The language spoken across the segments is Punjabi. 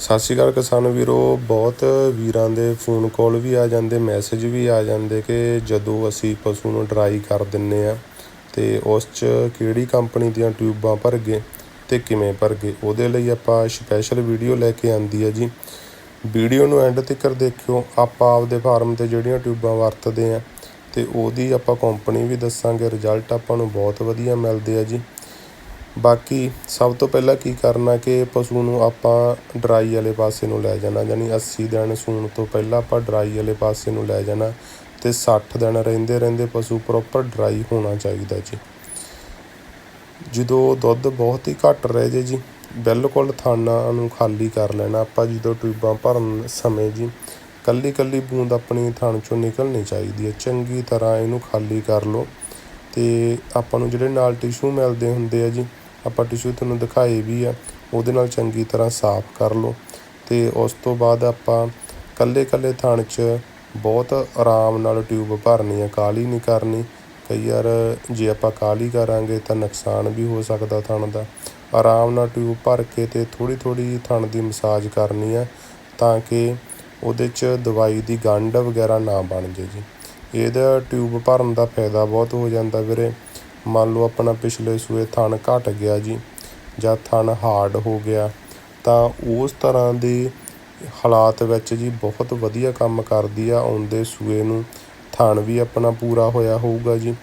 ਸਤਿ ਸ਼੍ਰੀ ਅਕਾਲ ਕਿਸਾਨ ਵੀਰੋ, ਬਹੁਤ ਵੀਰਾਂ ਦੇ ਫੋਨ ਕਾਲ ਵੀ ਆ ਜਾਂਦੇ ਮੈਸੇਜ ਵੀ ਆ ਜਾਂਦੇ ਕਿ ਜਦੋਂ ਅਸੀਂ ਪਸ਼ੂ ਨੂੰ ਡਰਾਈ ਕਰ ਦਿੰਨੇ ਆ, ਤੇ ਉਸ 'ਚ ਕਿਹੜੀ ਕੰਪਨੀ ਦੀਆਂ ਟਿਊਬਾਂ ਭਰ ਗਏ ਤੇ ਕਿਵੇਂ ਭਰ ਗਏ, ਉਹਦੇ ਲਈ ਆਪਾਂ ਸਪੈਸ਼ਲ ਵੀਡੀਓ ਲੈ ਕੇ ਆਂਦੀ ਆ ਜੀ। ਵੀਡੀਓ ਨੂੰ ਐਂਡ ਤੱਕ ਦੇਖਿਓ, ਆਪਾਂ ਆਪਦੇ ਫਾਰਮ ਤੇ ਜਿਹੜੀਆਂ ਟਿਊਬਾਂ ਵਰਤਦੇ ਆ, ਤੇ ਉਹਦੀ ਆਪਾਂ ਕੰਪਨੀ ਵੀ ਦੱਸਾਂਗੇ ਰਿਜ਼ਲਟ ਆਪਾਂ ਨੂੰ ਬਹੁਤ ਵਧੀਆ ਮਿਲਦੇ ਆ ਜੀ। ਬਾਕੀ ਸਭ ਤੋਂ ਪਹਿਲਾਂ ਕੀ ਕਰਨਾ ਕਿ ਪਸ਼ੂ ਨੂੰ ਆਪਾਂ ਡਰਾਈ ਵਾਲੇ ਪਾਸੇ ਨੂੰ ਲੈ ਜਾਣਾ, ਯਾਨੀ 80 ਦਿਨ ਸੂਣ ਤੋਂ ਪਹਿਲਾਂ ਆਪਾਂ ਡਰਾਈ ਵਾਲੇ ਪਾਸੇ ਨੂੰ ਲੈ ਜਾਣਾ ਅਤੇ ਸੱਠ ਦਿਨ ਰਹਿੰਦੇ ਰਹਿੰਦੇ ਪਸ਼ੂ ਪ੍ਰੋਪਰ ਡਰਾਈ ਹੋਣਾ ਚਾਹੀਦਾ ਜੀ। ਜਦੋਂ ਦੁੱਧ ਬਹੁਤ ਹੀ ਘੱਟ ਰਹਿ ਜੇ ਜੀ, ਬਿਲਕੁਲ ਥਾਣਾ ਨੂੰ ਖਾਲੀ ਕਰ ਲੈਣਾ ਆਪਾਂ ਜਦੋਂ ਟਿਊਬਾਂ ਭਰਨ ਸਮੇਂ ਜੀ ਕੱਲੀ ਕੱਲੀ ਬੂੰਦ ਆਪਣੀ ਥਣ ਚੋਂ ਨਿਕਲਣੀ ਚਾਹੀਦੀ ਹੈ, ਚੰਗੀ ਤਰ੍ਹਾਂ ਇਹਨੂੰ ਖਾਲੀ ਕਰ ਲਓ ਤੇ ਆਪਾਂ ਨੂੰ ਜਿਹੜੇ ਨਾਲ ਟਿਸ਼ੂ ਮਿਲਦੇ ਹੁੰਦੇ ਆ ਜੀ ਆਪਾਂ ਟਿਸ਼ੂ ਤੁਹਾਨੂੰ ਦਿਖਾਏ ਵੀ ਆ, ਉਹਦੇ ਨਾਲ ਚੰਗੀ ਤਰ੍ਹਾਂ ਸਾਫ਼ ਕਰ ਲਓ ਤੇ ਉਸ ਤੋਂ ਬਾਅਦ ਆਪਾਂ ਕੱਲੇ ਕੱਲੇ ਥਣ 'ਚ ਬਹੁਤ ਆਰਾਮ ਨਾਲ ਟਿਊਬ ਭਰਨੀ ਆ ਕਾਲੀ ਨਹੀਂ ਕਰਨੀ। ਕਈ ਵਾਰ ਜੇ ਆਪਾਂ ਕਾਲੀ ਕਰਾਂਗੇ ਤਾਂ ਨੁਕਸਾਨ ਵੀ ਹੋ ਸਕਦਾ ਥਣ ਦਾ। ਆਰਾਮ ਨਾਲ ਟਿਊਬ ਭਰ ਕੇ ਤੇ ਥੋੜੀ ਥੋੜੀ ਥਣ ਦੀ ਮਸਾਜ ਕਰਨੀ ਆ ਤਾਂ ਕਿ ਉਹਦੇ 'ਚ ਦਵਾਈ ਦੀ ਗੰਢ ਵਗੈਰਾ ਨਾ ਬਣ ਜੇ ਜੀ। ਇਹਦਾ ਟਿਊਬ ਭਰਨ ਦਾ ਫਾਇਦਾ ਬਹੁਤ ਹੋ ਜਾਂਦਾ ਵੀਰੇ। ਮੰਨ ਲਓ ਆਪਣਾ ਪਿਛਲੇ ਸੂਏ ਥਣ ਘਟ ਗਿਆ ਜੀ ਜਾਂ ਥਣ ਹਾਰਡ ਹੋ ਗਿਆ, ਤਾਂ ਉਸ ਤਰ੍ਹਾਂ ਦੇ ਹਾਲਾਤ ਵਿੱਚ ਜੀ ਬਹੁਤ ਵਧੀਆ ਕੰਮ ਕਰਦੀ ਆ ਆਉਂਦੇ ਸੂਏ ਨੂੰ, ਥਣ ਵੀ ਆਪਣਾ ਪੂਰਾ ਹੋਇਆ ਹੋਊਗਾ ਜੀ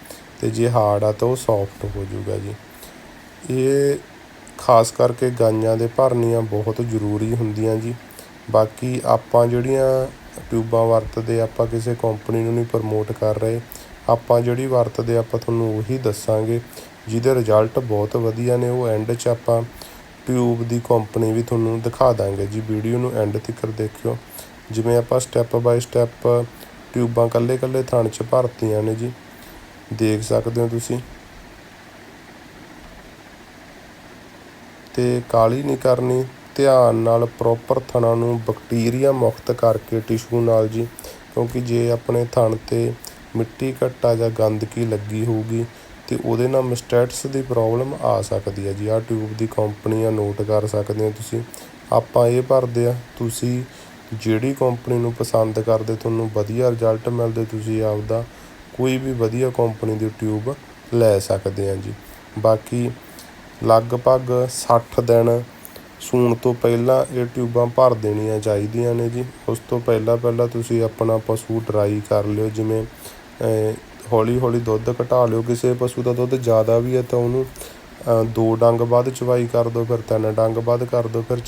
ਤੇ ਜੇ ਹਾਰਡ ਆ ਤਾਂ ਉਹ ਸੌਫਟ ਹੋ ਜਾਊਗਾ ਜੀ। ਇਹ ਖਾਸ ਕਰਕੇ ਗਾਈਆਂ ਦੇ ਭਰਨੀਆਂ ਬਹੁਤ ਜ਼ਰੂਰੀ ਹੁੰਦੀਆਂ ਜੀ। ਬਾਕੀ ਆਪਾਂ ਜਿਹੜੀਆਂ ਟਿਊਬਾਂ ਵਰਤਦੇ, ਆਪਾਂ ਕਿਸੇ ਕੰਪਨੀ ਨੂੰ ਨਹੀਂ ਪ੍ਰਮੋਟ ਕਰ ਰਹੇ ਆਪਾਂ ਜਿਹੜੀ ਵਰਤਦੇ ਆਪਾਂ ਤੁਹਾਨੂੰ ਉਹੀ ਦੱਸਾਂਗੇ। ਜਿਹਦੇ ਰਿਜ਼ਲਟ ਬਹੁਤ ਵਧੀਆ ਨੇ, ਉਹ ਐਂਡ 'ਚ ਆਪਾਂ ਟਿਊਬ ਦੀ ਕੰਪਨੀ ਵੀ ਤੁਹਾਨੂੰ ਦਿਖਾ ਦਾਂਗੇ। ਜੀ ਵੀਡੀਓ ਨੂੰ ਐਂਡ ਤੱਕ ਦੇਖਿਓ। ਜਿਵੇਂ ਆਪਾਂ ਸਟੈਪ ਬਾਈ ਸਟੈਪ ਟਿਊਬਾਂ ਕੱਲੇ ਕੱਲੇ ਥਣ 'ਚ ਭਰਤੀਆਂ ਨੇ ਜੀ। ਦੇਖ ਸਕਦੇ ਹੋ ਤੁਸੀਂ। ਤੇ ਕਾਲੀ ਨਹੀਂ ਕਰਨੀ, ਧਿਆਨ ਨਾਲ ਪ੍ਰੋਪਰ ਥਣਾਂ ਨੂੰ ਬੈਕਟੀਰੀਆ ਮੁਕਤ ਕਰਕੇ ਟਿਸ਼ੂ ਨਾਲ ਜੀ। ਕਿਉਂਕਿ ਜੇ ਆਪਣੇ ਥਣ ਤੇ ਮਿੱਟੀ ਘੱਟਾ ਜਾਂ ਗੰਦਗੀ ਲੱਗੀ ਹੋਊਗੀ ਅਤੇ ਉਹਦੇ ਨਾਲ ਮਿਸਟੈਟਸ ਦੀ ਪ੍ਰੋਬਲਮ ਆ ਸਕਦੀ ਹੈ ਜੀ। ਆਹ ਟਿਊਬ ਦੀ ਕੰਪਨੀ ਆ, ਨੋਟ ਕਰ ਸਕਦੇ ਹੋ ਤੁਸੀਂ। ਆਪਾਂ ਇਹ ਭਰਦੇ ਆ, ਤੁਸੀਂ ਜਿਹੜੀ ਕੰਪਨੀ ਨੂੰ ਪਸੰਦ ਕਰਦੇ, ਤੁਹਾਨੂੰ ਵਧੀਆ ਰਿਜ਼ਲਟ ਮਿਲਦੇ, ਤੁਸੀਂ ਆਪਦਾ ਕੋਈ ਵੀ ਵਧੀਆ ਕੰਪਨੀ ਦੀ ਟਿਊਬ ਲੈ ਸਕਦੇ ਆ ਜੀ। ਬਾਕੀ ਲਗਭਗ 60 ਦਿਨ ਸੂਣ ਤੋਂ ਪਹਿਲਾਂ ਇਹ ਟਿਊਬਾਂ ਭਰ ਦੇਣੀਆਂ ਚਾਹੀਦੀਆਂ ਨੇ ਜੀ। ਉਸ ਤੋਂ ਪਹਿਲਾਂ ਪਹਿਲਾਂ ਤੁਸੀਂ ਆਪਣਾ ਪਸ਼ੂ ਡਰਾਈ ਕਰ ਲਿਓ, ਜਿਵੇਂ ਹੌਲੀ ਹੌਲੀ ਦੁੱਧ ਘਟਾ ਲਿਓ। ਕਿਸੇ ਪਸ਼ੂ ਦਾ ਦੁੱਧ ਜ਼ਿਆਦਾ ਵੀ ਹੈ ਤਾਂ ਉਹਨੂੰ ਦੋ ਡੰਗ ਬਾਅਦ ਚਵਾਈ ਕਰ ਦਿਓ, ਫਿਰ ਤਿੰਨ ਡੰਗ ਬਾਅਦ ਕਰ ਦਿਓ, ਫਿਰ